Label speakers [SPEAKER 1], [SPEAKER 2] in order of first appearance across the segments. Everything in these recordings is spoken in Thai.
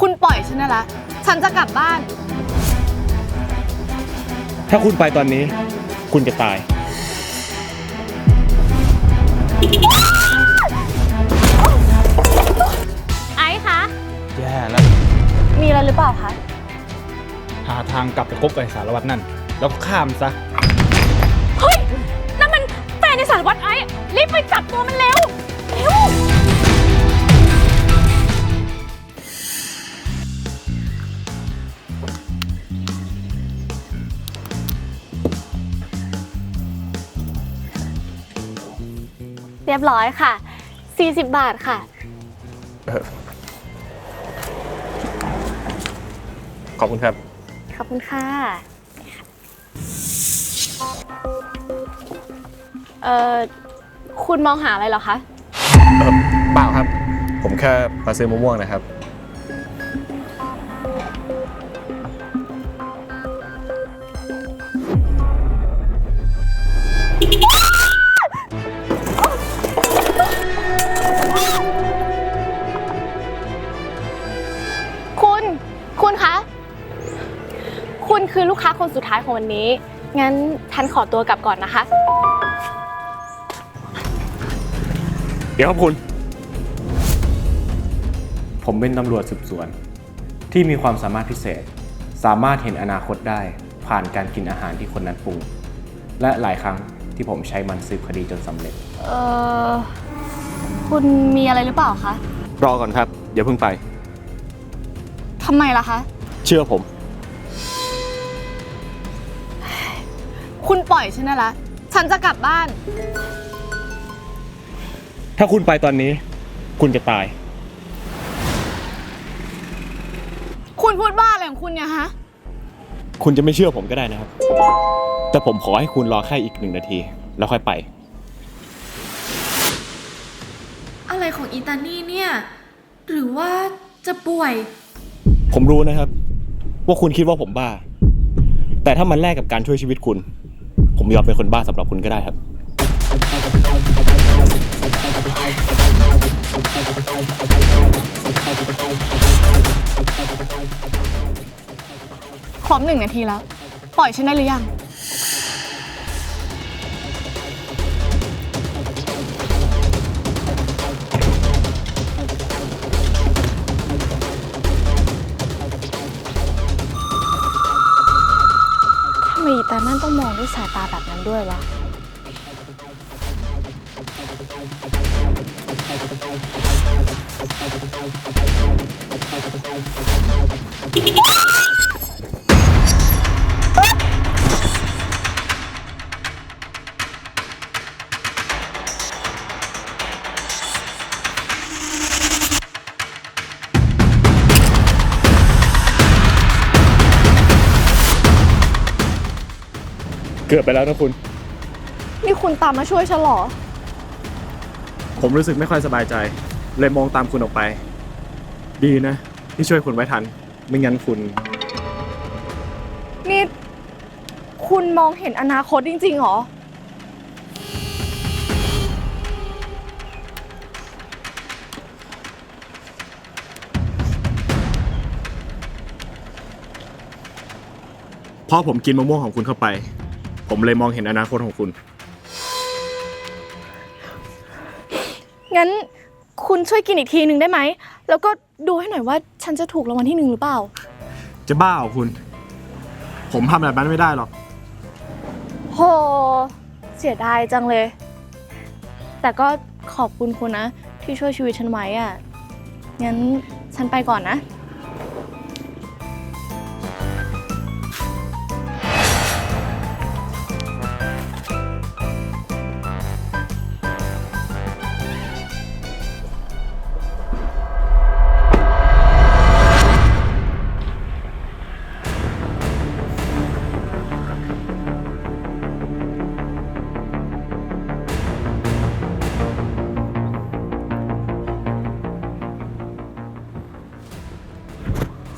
[SPEAKER 1] คุณปล่อยฉันนะละ ฉันจะกลับบ้าน
[SPEAKER 2] ถ้าคุณไปตอนนี้ คุณจะตาย
[SPEAKER 1] ไอ้คะ
[SPEAKER 3] แย่แล้ว
[SPEAKER 1] มีอะไรหรือเปล่าคะ
[SPEAKER 3] หาทางกลับไปคบกับไอ้สารวัตรนั่น แล้วก็ข้ามซะ
[SPEAKER 1] เฮ้ยนั่นมันแฟนในสารวัตรไอ้รีบไปจับตัวมันเร็ว เร็ว เรียบร้อยค่ะ 40 บาทค่ะ
[SPEAKER 2] ขอบคุณครับ
[SPEAKER 1] ขอบคุณค่ะ เอ่อ คุณมองหาอะไรเหรอคะ
[SPEAKER 2] เปล่าครับ ผมแค่มาซื้อมะม่วงนะครับ
[SPEAKER 1] คุณคะ คุณคือลูกค้าคนสุดท้ายของวันนี้ งั้นฉันขอตัวกลับก่อนนะคะ
[SPEAKER 2] เดี๋ยวครับคุณ ผมเป็นตำรวจสืบสวน ที่มีความสามารถพิเศษ สามารถเห็นอนาคตได้ ผ่านการกินอาหารที่คนนั้นปรุง และหลายครั้งที่ผมใช้มันสืบคดีจนสำเร็จ
[SPEAKER 1] เอ่อคุณมีอะไรหรือเปล่าคะ
[SPEAKER 2] รอก่อนครับอย่าเพิ่งไป
[SPEAKER 1] ทำไมล่ะคะ
[SPEAKER 2] เชื่อผม
[SPEAKER 1] คุณปล่อยฉันนะละฉันจะกลับบ้าน
[SPEAKER 2] ถ้าคุณไปตอนนี้ คุณจะตาย
[SPEAKER 1] คุณพูดบ้าอะไรของคุณเนี่ยฮะ
[SPEAKER 2] คุณจะไม่เชื่อผมก็ได้นะครับ แต่ผมขอให้คุณรอแค่อีกหนึ่งนาที แล้วค่อยไป
[SPEAKER 1] อะไรของอีตานี่เนี่ย หรือว่าจะป่วย
[SPEAKER 2] ผมรู้นะครับ ว่าคุณคิดว่าผมบ้า แต่ถ้ามันแลกกับการช่วยชีวิตคุณ ผมยอมเป็นคนบ้าสำหรับคุณก็ได้ครับ
[SPEAKER 1] ครบหนึ่งนาทีแล้ว ปล่อยฉันได้หรือยัง ทำไมอีตานั่นต้องมองด้วยสายตาแบบนั้นด้วยวะ
[SPEAKER 2] เกือบไปแล้วนะคุณ
[SPEAKER 1] นี่คุณตามมาช่วยฉันเหรอ
[SPEAKER 2] ผมรู้สึกไม่ค่อยสบายใจ เลยมองตามคุณออกไป ดีนะ ที่ช่วยคุณไว้ทัน ไม่งั้นคุณ
[SPEAKER 1] นี่ คุณมองเห็นอนาคตจริงๆเหรอ
[SPEAKER 2] เพราะผมกินมะม่วงของคุณเข้าไป ผมเลยมองเห็นอนาคตของคุณ
[SPEAKER 1] งั้นคุณช่วยกินอีกทีหนึ่งได้ไหม แล้วก็ดูให้หน่อยว่าฉันจะถูกรางวัลที่หนึ่งหรือเปล่า
[SPEAKER 2] จะบ้าเหรอคุณ ผมทำแบบนั้นไม่ได้หรอก
[SPEAKER 1] โห เสียดายจังเลย แต่ก็ขอบคุณคุณนะ ที่ช่วยชีวิตฉันไว้อะงั้นฉันไปก่อนนะ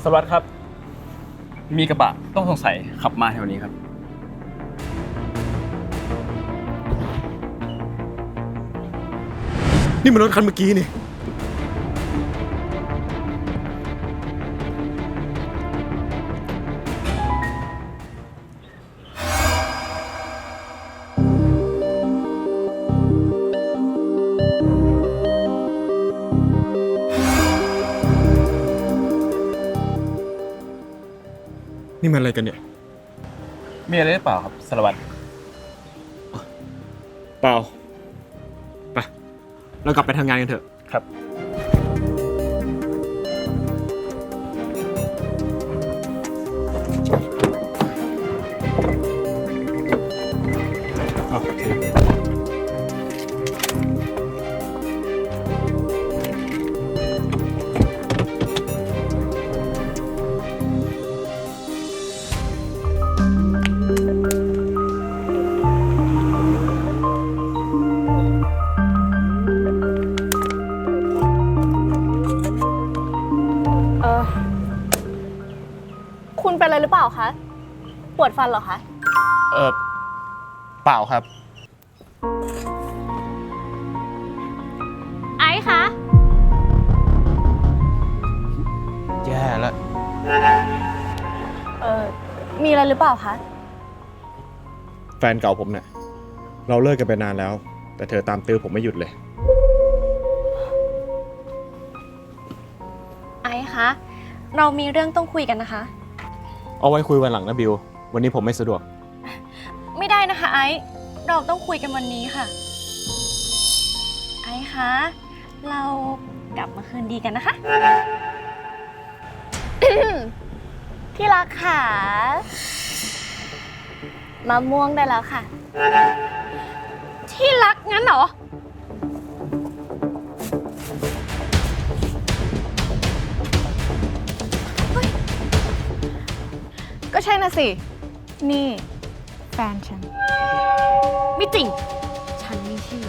[SPEAKER 3] สวัสดีครับ มีกระบะต้องสงสัยขับมาแถวนี้ครับ
[SPEAKER 2] นี่มันรถคันเมื่อกี้นี่
[SPEAKER 4] นี่มันอะไรกันเนี่ย
[SPEAKER 3] มีอะไรหรือเปล่าครับสารวัตร
[SPEAKER 4] เปล่า ไป เรากลับไปทำงานกันเถอะ
[SPEAKER 3] ครับ
[SPEAKER 4] เป็
[SPEAKER 1] นอะไรหรือเปล่าคะ ปวดฟันเหรอคะ
[SPEAKER 3] เออเปล่าครับ
[SPEAKER 1] ไอซ์คะ
[SPEAKER 3] แย่แล้ว
[SPEAKER 1] เออมีอะไรหรือเปล่าคะ
[SPEAKER 4] แฟนเก่าผมเนี่ยเราเลิกกันไปนานแล้ว แต่เธอตามตื้อผมไม่หยุดเลย
[SPEAKER 5] ไอซ์คะ เรามีเรื่องต้องคุยกันนะคะ
[SPEAKER 4] เอาไว้คุยวันหลังนะบิว วันนี้ผมไม่สะดวก
[SPEAKER 5] ไม่ได้นะคะไอซ์เราต้องคุยกันวันนี้ค่ะ ไอซ์คะ เรากลับมาคืนดีกันนะคะ
[SPEAKER 1] ที่รักค่ะมะม่วงได้แล้วค่ะ
[SPEAKER 5] ที่รักงั้นเหรอ
[SPEAKER 1] ใช่น่ะสิ นี่ แฟนฉัน
[SPEAKER 5] ไม่จริง ฉันไม่เชื่อ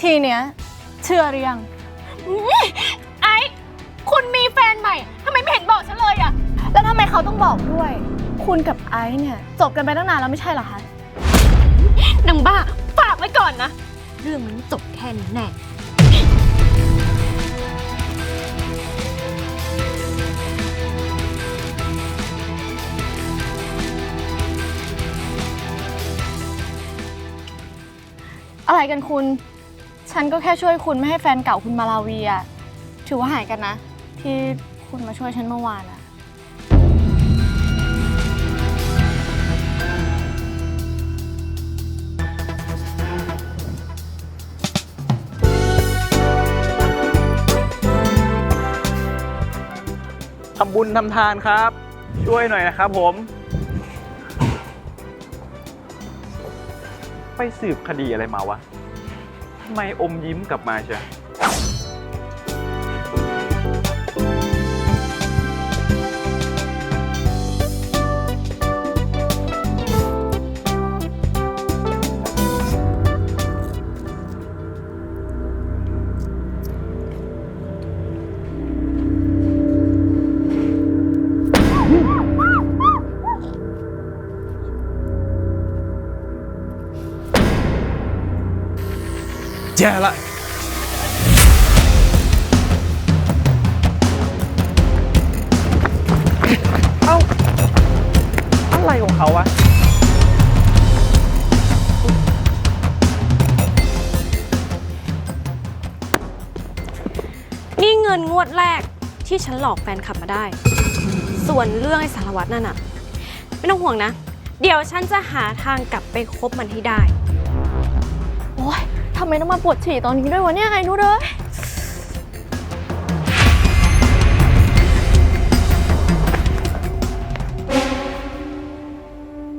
[SPEAKER 1] ทีเนี้ย เชื่อหรือยัง
[SPEAKER 5] คุณกั
[SPEAKER 1] บไอซ์เนี่ยจบกันไปตั้งนานแล้วไม่ใช่เหรอคะ
[SPEAKER 5] นางบ้าฝากไว้ก่อนนะ เรื่องมันไม่จบแค่นี้แน่
[SPEAKER 1] อะไรกันคุณ ฉันก็แค่ช่วยคุณไม่ให้แฟนเก่าคุณมาลาวีอะถือว่าหายกันนะ ที่คุณมาช่วยฉันเมื่อวานอะ
[SPEAKER 3] ทำบุญทำทานครับ ช่วยหน่อยนะครับผม ไปสืบคดีอะไรมาวะทำไมอมยิ้มกลับมาเชีย
[SPEAKER 4] ย่ละ
[SPEAKER 3] อะไรของเขาวะ
[SPEAKER 5] นี่เงินงวดแรกที่ฉันหลอกแฟนคลับมาได้ ส่วนเรื่องไอ้สารวัตรนั่นอะไม่ต้องห่วงนะ เดี๋ยวฉันจะหาทางกลับไปคบมันให้ได้
[SPEAKER 1] โอ๊ยทำไมต้องมาปวดฉี่ตอนนี้ด้วยวะเนี่ยไอ้นุชเอ้ย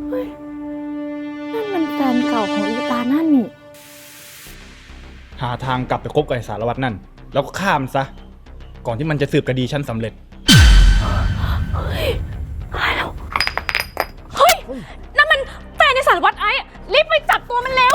[SPEAKER 1] เฮ้ยนั่นมันแฟนเก่าของอีตานั่นนี่
[SPEAKER 6] หาทางกลับไปคบกับไอ้สารวัตรนั่น แล้วก็ฆ่ามันซะ ก่อนที่มันจะสืบคดีฉันสำเร็จ
[SPEAKER 5] นั่นมันแฟนในสารวัตรไอ้ รีบไปจับตัวมันเร็วเร็ว